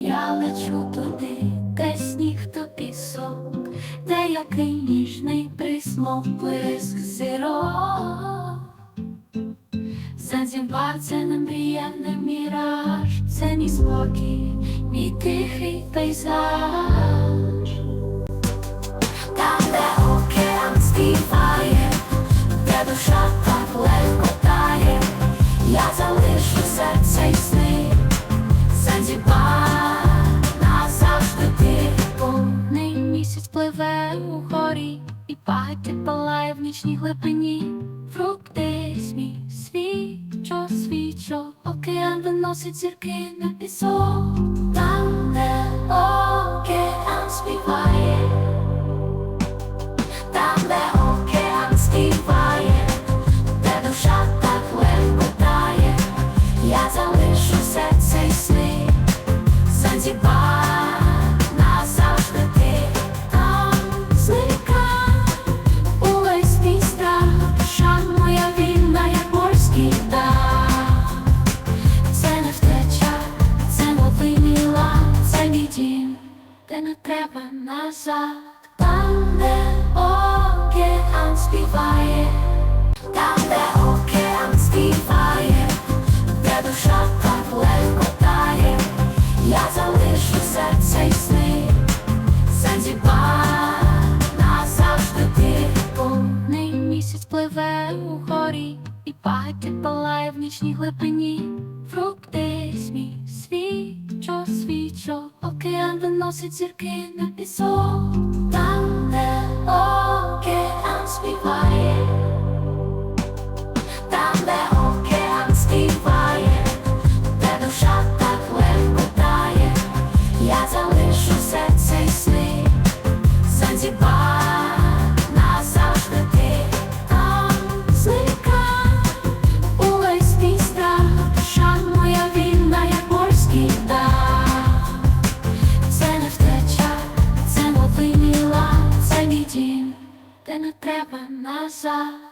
Я лечу туди, де сніг то пісок, де який ніжний присмок блиск зірок. Занзібар це не мрія, не міраж, це мій спокій, мій тихий пейзаж. Пливе у горі, і багаття палає в нічній глибині. Фрукти смій, свічо, свічо, океан виносить зірки на пісок. Дім, де не треба назад, там, де океан співає, там, де океан співає, де душа так легко тає. Я залишу серце й сни, Занзібар назавжди ти Повний місяць пливе у горі, і багаття палає в нічній глибині. Фрукти океан зірки на пісок. Там, де океан співає, там, де океан співає, де душа так легко я залишу серце й сни, де не треба назад.